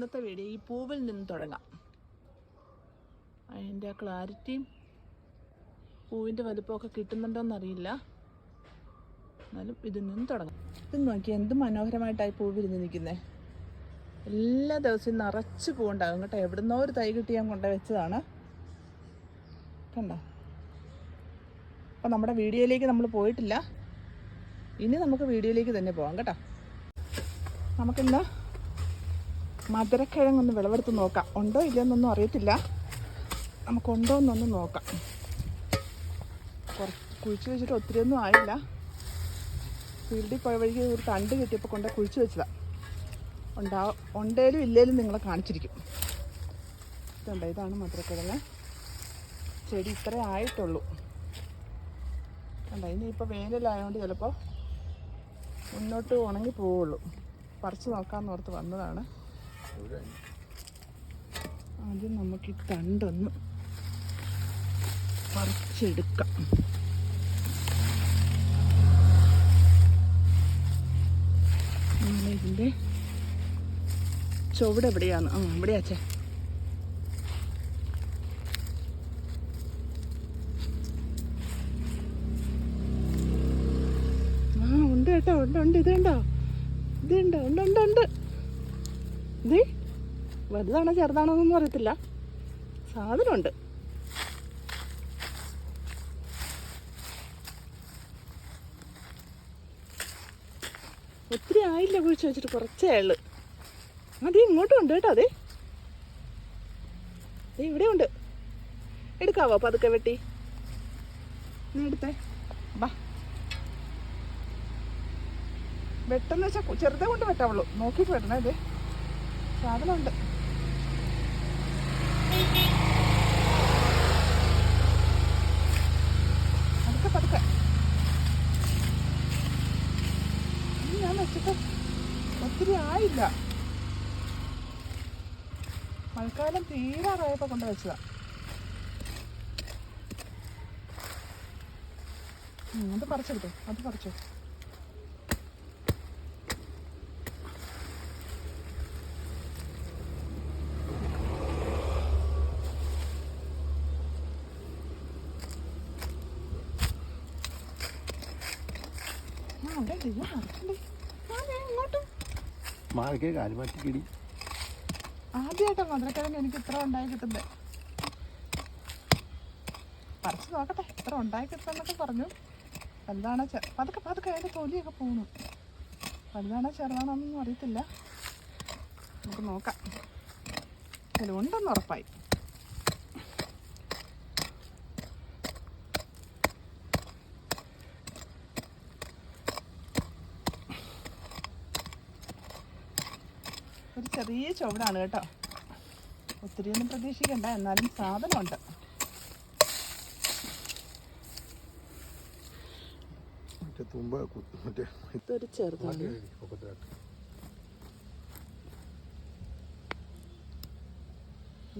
ഇന്നത്തെ വീഡിയോ ഈ പൂവിൽ നിന്ന് തുടങ്ങാം. അതിന്റെ ആ ക്ലാരിറ്റിയും പൂവിന്റെ വലുപ്പമൊക്കെ കിട്ടുന്നുണ്ടോയെന്നറിയില്ല എന്നാലും ഇതിൽ നിന്ന് തുടങ്ങാം. ഇത് നോക്കി എന്ത് മനോഹരമായിട്ടായി പൂ വിരിഞ്ഞ് നിൽക്കുന്നത് എല്ലാ ദിവസവും നിറച്ച് പൂവുണ്ടാകും കേട്ടോ. എവിടുന്നോ ഒരു തൈ കിട്ടി ഞാൻ കൊണ്ടു വെച്ചതാണ്. കണ്ടോ? അപ്പം നമ്മുടെ വീഡിയോയിലേക്ക് നമ്മൾ പോയിട്ടില്ല. ഇനി നമുക്ക് വീഡിയോയിലേക്ക് തന്നെ പോകാം കേട്ടോ. നമുക്കിന്ന് മധുരക്കിഴങ്ങൊന്ന് വിളവെടുത്ത് നോക്കാം. ഉണ്ടോ ഇല്ലയെന്നൊന്നും അറിയത്തില്ല. നമുക്കുണ്ടോ എന്നൊന്ന് നോക്കാം. കുറച്ച് കുഴിച്ച് വെച്ചിട്ട് ഒത്തിരി ഒന്നും ആയില്ല. ഫീൽഡിൽ പോയ വഴിക്ക് ഒരു തണ്ട് കിട്ടിയപ്പോൾ കൊണ്ട് കുഴിച്ച് വെച്ചതാണ് ഉണ്ടാ ഉണ്ടേലും ഇല്ലേലും നിങ്ങളെ കാണിച്ചിരിക്കും. ഇതുണ്ട്? ഇതാണ് മധുരക്കിഴങ്ങ്. ചെടി ഇത്രേ ആയിട്ടുള്ളൂ. കണ്ട? ഇനിയിപ്പോൾ വേനലായതുകൊണ്ട് ചിലപ്പോൾ മുന്നോട്ട് ഉണങ്ങി പോവുള്ളൂ. പറിച്ച് നോക്കാമെന്ന് ഓർത്ത് വന്നതാണ്. ആദ്യം നമുക്ക് ഈ തണ്ടൊന്ന് പറിച്ചെടുക്കാം. ഇതിന്റെ ചുവട് എവിടെയാണ്? ആ ഇവിടെയാച്ചേ ആ ഉണ്ട് കേട്ടോ ഉണ്ട് ഉണ്ട് ഇത് കണ്ടോ? ഉണ്ട് ഉണ്ട് ഉണ്ട്. ഇത് വലുതാണോ ചെറുതാണോ എന്നൊന്നും അറിയത്തില്ല. സാധനമുണ്ട്. ഒത്തിരി ആയില്ല കുഴിച്ച് വെച്ചിട്ട് കുറച്ചേ ഉള്ളു. അത് ഇങ്ങോട്ടും ഉണ്ട് കേട്ടോ അതെ ഇവിടെ ഉണ്ട്. എടുക്കാവോ പതുക്കെ വെട്ടി? നീ എടുത്തേ. ബാ വെട്ടെന്ന് വെച്ചാൽ ചെറുതെ കൊണ്ട് വെട്ടാവുള്ളൂ. നോക്കിയിട്ട് വെട്ടണേ അതെ സാധനമുണ്ട്. പതുക്കെ പതുക്കെ. ഞാൻ വെച്ചിട്ട് ഒത്തിരി ആയില്ല. മഴക്കാലം തീരാറായപ്പോൾ കൊണ്ട് വെച്ചതാ. അത് പറിച്ചെടുത്തോ അത് പറിച്ചോ. ആ അവിടെ ഉണ്ട്. ഇത് മറക്കണ്ടേ ആ ദേ ഇങ്ങോട്ടും മാറിക്കേ ആദ്യമായിട്ടാ മധുരക്കിഴങ്ങ് എനിക്ക് ഇത്ര ഉണ്ടായി കിട്ടുന്നത് പറിച്ച് നോക്കട്ടെ ഇത്ര ഉണ്ടായി കിട്ടുന്നൊക്കെ പറഞ്ഞു. വലുതാണോ ചെ പതുക്കെ പതുക്കെ അതിന്റെ തൊലിയൊക്കെ പോണു. വലുതാണോ ചെറുതാണോന്നൊന്നും അറിയത്തില്ല. നമുക്ക് നോക്കാം. അതിൽ ഉണ്ടെന്ന് ഉറപ്പായി ഒരു ചെറിയ ചുവടാണ് കേട്ടോ. ഒത്തിരി ഒന്നും പ്രതീക്ഷിക്കണ്ട എന്നാലും സാധനമുണ്ട്. ഇതൊരു ചെറുതാണ് പൊക്കത്തിലാട്ട്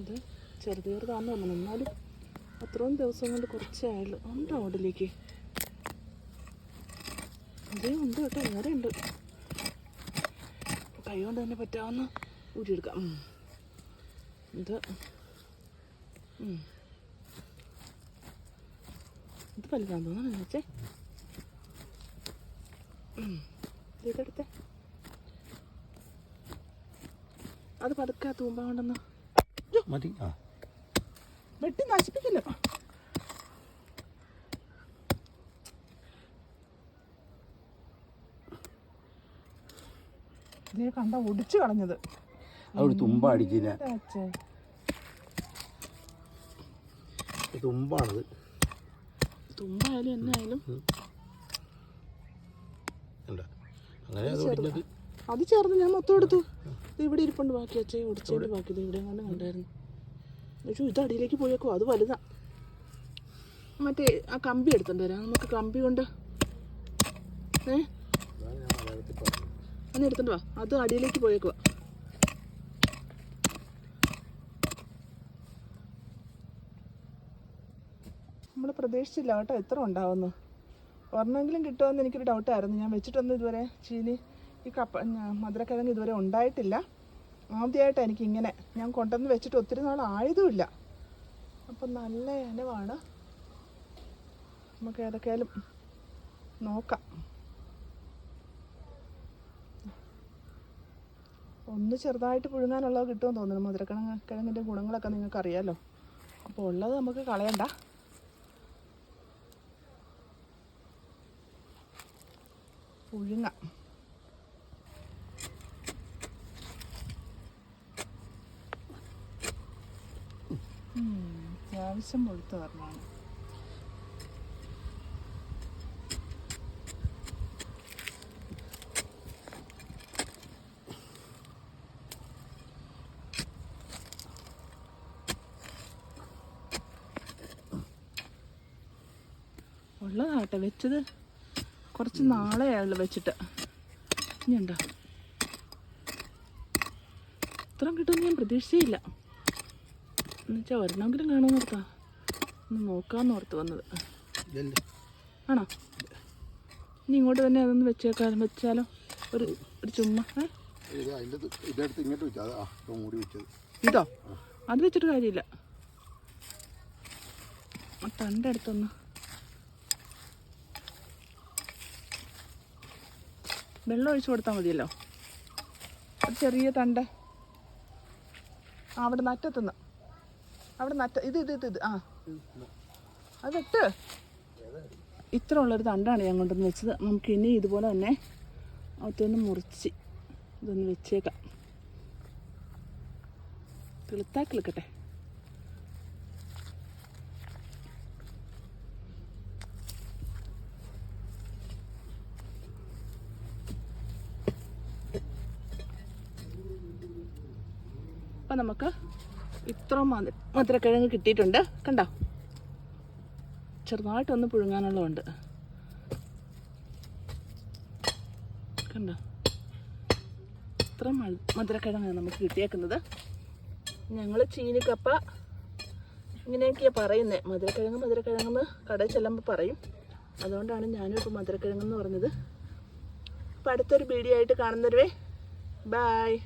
ഇത് ചെറുത് ചെറുതാന്ന് തോന്നുന്നു എന്നാലും അത്രയും ദിവസം കൊണ്ട് കുറച്ചേ ആയുള്ളൂ ഉണ്ടോ അവിടിലേക്ക് അതേ ഉണ്ട് കേട്ടോ വേറെ ഉണ്ട് കൈ കൊണ്ട് തന്നെ പറ്റാവുന്ന ഊരിയെടുക്കാം. ഇത്. ഇത് വലുതാന്ന് വെച്ചേ ഇതെടുത്തേ. അത് പതുക്കെ തൂമ്പ കൊണ്ടെന്ന്. മതി. ആ. വെട്ടി നശിപ്പിക്കില്ല? ഇതേ കണ്ട ഒടിച്ചു കളഞ്ഞത്. അവിടെ തുമ്പ അടിച്ചില്ല? തുമ്പാണത്. തുമ്പായാലും എന്നായാലും. കണ്ട? അങ്ങനെ അത് ഒടിഞ്ഞത്. അത് ചേർന്ന് ഞാൻ മൊത്തം എടുത്തു. ഇവിടെ ഇരിപ്പുണ്ട് ബാക്കി. അച്ഛൻ ഒടിച്ചതിന്റെ ബാക്കി. ഇവിടെ കണ്ട് കണ്ടായിരുന്നു. പക്ഷേ ഇത് അടിയിലേക്ക് പോയേക്കോ? അത് വലുതാ. മറ്റേ ആ കമ്പി എടുത്തോണ്ട് വരാം. നമുക്ക് കമ്പി കൊണ്ട്. ഏ? അന്ന് എടുത്തോണ്ട് വാ. അത് അടിയിലേക്ക് പോയേക്കുവാ നമ്മൾ പ്രതീക്ഷിച്ചില്ല കേട്ടോ എത്ര ഉണ്ടാവുന്നു ഒരെണ്ണമെങ്കിലും കിട്ടുമെന്ന് എനിക്കൊരു ഡൗട്ടായിരുന്നു. ഞാൻ വെച്ചിട്ടൊന്നും ഇതുവരെ ചീനി ഈ കപ്പ മധുരക്കിഴങ്ങ് ഇതുവരെ ഉണ്ടായിട്ടില്ല. ആദ്യമായിട്ടാണ് എനിക്കിങ്ങനെ. ഞാൻ കൊണ്ടുവന്ന് വെച്ചിട്ട് ഒത്തിരി നാൾ ആയതുമില്ല. അപ്പം നല്ല ഇനവാണ് നമുക്ക് ഏതൊക്കെയാലും നോക്കാം. ഒന്ന് ചെറുതായിട്ട് പുഴുങ്ങാനുള്ളത് കിട്ടുമെന്ന് തോന്നുന്നു. മധുരക്കിഴങ്ങ് കിഴങ്ങിന്റെ ഗുണങ്ങളൊക്കെ നിങ്ങൾക്കറിയാമല്ലോ അപ്പോൾ ഉള്ളത് നമുക്ക് കളയണ്ട. പുഴുങ്ങാം. അത്യാവശ്യം പൊഴുത്ത് പറഞ്ഞാണ് ഉള്ളതാട്ടെ വെച്ചത്. കുറച്ച് നാളെയായുള്ളു വെച്ചിട്ട്. ഇനിയുണ്ടോ ഇത്രയും കിട്ടുമെന്ന് ഞാൻ പ്രതീക്ഷിച്ചില്ല. എന്നുവെച്ചാൽ ഒരെണ്ണമെങ്കിലും കാണുമെന്ന് ഓർത്താ. ഒന്ന് നോക്കാമെന്ന് ഓർത്ത് വന്നത്. ആണോ? ഇനി ഇങ്ങോട്ട് തന്നെ അതൊന്ന് വെച്ചേക്കാലോ വെച്ചാലോ? ഒരു ഒരു ചുമ്മാ ഇതോ അത് വെച്ചിട്ട് കാര്യമില്ല. ആ തണ്ടെടുത്തൊന്ന് വെള്ളം ഒഴിച്ചു കൊടുത്താൽ മതിയല്ലോ. ഒരു ചെറിയ തണ്ട്. ആ അവിടെ നറ്റത്തുനിന്ന് അവിടെ നറ്റ ഇത് ഇത് ഇത് ഇത്. ആ. അത് ഇട്ട് ഇത്ര ഉള്ളൊരു തണ്ടാണ് ഞാൻ കൊണ്ടുവന്ന് വെച്ചത്. നമുക്ക് ഇനി ഇതുപോലെ തന്നെ അകത്തൊന്ന് മുറിച്ച് ഇതൊന്ന് വെച്ചേക്കാം. കിളുത്താ അപ്പം നമുക്ക് ഇത്ര മധുര മധുരക്കിഴങ്ങ് കിട്ടിയിട്ടുണ്ട്. കണ്ടോ? ചെറുതായിട്ടൊന്ന് പുഴുങ്ങാനുള്ളതുണ്ട്. കണ്ടോ? ഇത്ര മധുരക്കിഴങ്ങാണ് നമുക്ക് കിട്ടിയേക്കുന്നത്. ഞങ്ങൾ ചീനിക്കപ്പ ഇങ്ങനെയൊക്കെയാണ് പറയുന്നത് മധുരക്കിഴങ്ങ് മധുരക്കിഴങ്ങെന്ന് കടയിൽ ചെല്ലുമ്പോൾ പറയും. അതുകൊണ്ടാണ് ഞാനും ഇപ്പോൾ മധുരക്കിഴങ്ങെന്ന് പറഞ്ഞത്. അപ്പോൾ അടുത്തൊരു വീഡിയോ ആയിട്ട് കാണുന്നവരുവേ ബായ്